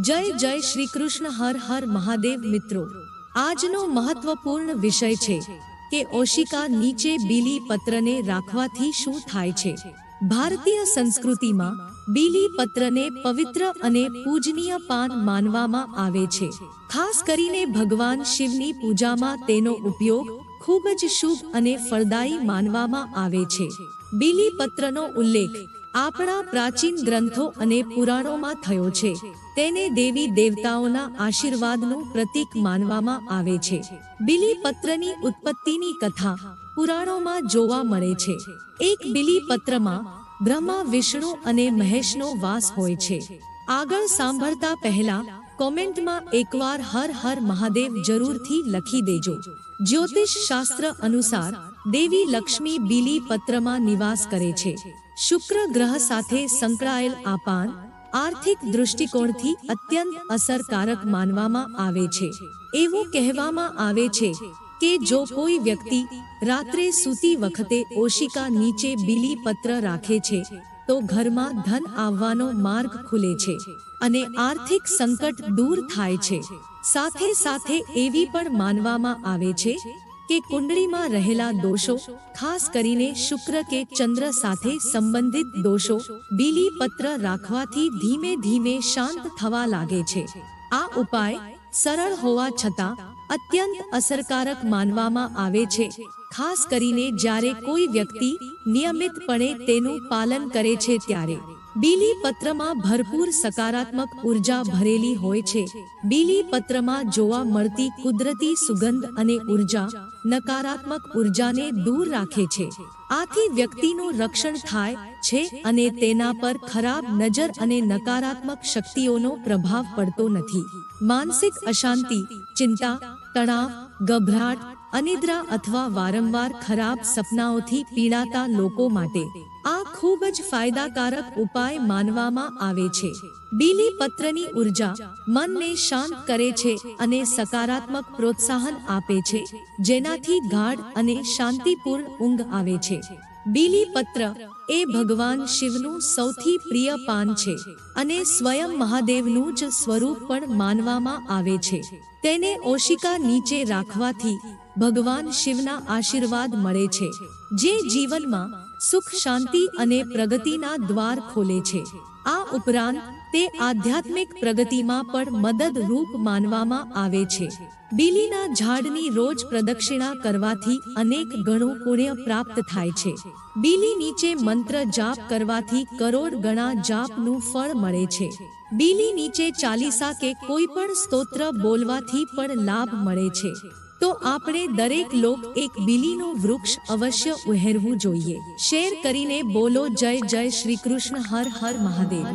જય જય શ્રી કૃષ્ણ, હર હર મહાદેવ મિત્રો. આજનો મહત્વપૂર્ણ વિષય છે કે ઓશિકા નીચે બીલી પત્રને રાખવાથી શું થાય છે. ભારતીય સંસ્કૃતિમાં બીલી પત્રને પવિત્ર અને પૂજનીય પાન માનવામાં આવે છે. ખાસ કરીને ભગવાન શિવની પૂજામાં તેનો ઉપયોગ ખૂબ જ શુભ અને ફળદાયી માનવામાં આવે છે. બીલી પત્રનો ઉલ્લેખ આપણા પ્રાચીન ગ્રંથો અને પુરાણોમાં થયો છે. તેને દેવી દેવતાઓના આશીર્વાદનું પ્રતીક માનવામાં આવે છે. બિલીપત્રની ઉત્પત્તિની કથા પુરાણોમાં જોવા મળે છે. એક બિલીપત્રમાં બ્રહ્મા, વિષ્ણુ અને મહેશનો વાસ હોય છે. આગળ સાંભળતા પહેલા કોમેન્ટમાં એકવાર હર હર મહાદેવ જરૂરથી લખી દેજો. જ્યોતિષ શાસ્ત્ર અનુસાર દેવી લક્ષ્મી બીલી પત્રમાં નિવાસ કરે છે. શુક્ર ગ્રહ સાથે સંકળાયેલ આ પાન આર્થિક દૃષ્ટિકોણથી અત્યંત અસરકારક માનવામાં આવે છે. એવું કહેવામાં આવે છે કે જો કોઈ વ્યક્તિ રાત્રે સૂતી વખતે ઓશિકા નીચે બીલી પત્ર રાખે છે તો ઘરમાં ધન આવવાનો માર્ગ ખુલે છે અને આર્થિક સંકટ દૂર થાય છે. સાથે સાથે એવી પણ માનવામાં આવે છે કે કુંડળીમાં રહેલા દોષો, ખાસ કરીને શુક્ર કે ચંદ્ર સાથે સંબંધિત દોષો બીલી પત્ર રાખવાથી ધીમે ધીમે શાંત થવા લાગે છે. આ ઉપાય સરળ હોવા છતાં અત્યંત અસરકારક માનવામાં આવે છે, ખાસ કરીને જ્યારે કોઈ વ્યક્તિ નિયમિતપણે તેનું પાલન કરે છે ત્યારે. બીલી પત્રમાં ભરપૂર સકારાત્મક ઊર્જા ભરેલી હોય છે. બીલી પત્રમાં જોવા મળતી કુદરતી સુગંધ અને ઊર્જા નકારાત્મક ઉર્જાને દૂર રાખે છે. આથી વ્યક્તિનું રક્ષણ થાય છે અને તેના પર ખરાબ નજર અને નકારાત્મક શક્તિઓનો પ્રભાવ પડતો નથી. માનસિક અશાંતિ, ચિંતા, તણાવ, ગભરાટ, અનિદ્રા અથવા વારંવાર ખરાબ સપનાઓથી પીડાતા લોકો માટે આ ખૂબ જ ફાયદાકારક ઉપાય માનવામાં આવે છે. બીલી પત્રની ઊર્જા મનને શાંત કરે છે અને સકારાત્મક પ્રોત્સાહન આપે છે, જેનાથી ગાઢ અને શાંતિપૂર્ણ ઊંઘ આવે છે. બીલી પત્ર એ ભગવાન શિવનું સૌથી પ્રિય પાન છે અને સ્વયં મહાદેવનું જ સ્વરૂપ પણ માનવામાં આવે છે. તેને ઓશિકા નીચે રાખવાથી ભગવાન શિવના આશીર્વાદ મળે છે. જે જીવનમાં સુખ, શાંતિ અને પ્રગતિના દ્વાર ખોલે છે. આ ઉપરાંત, તે આધ્યાત્મિક પ્રગતિમાં પણ મદદરૂપ માનવામાં આવે છે. બીલીના ઝાડની રોજ પ્રદક્ષિણા કરવાથી અનેક ગણું પુણ્ય પ્રાપ્ત થાય છે. બીલી નીચે મંત્ર જાપ કરવાથી કરોડ ગણા જાપનું ફળ મળે છે. બીલી નીચે ચાલીસા કે કોઈ પણ સ્તોત્ર બોલવાથી પણ લાભ મળે છે. તો આપણે દરેક લોક એક બીલીનું વૃક્ષ અવશ્ય ઉહેરવું જોઈએ. શેર કરીને બોલો જય જય શ્રી કૃષ્ણ, હર હર મહાદેવ.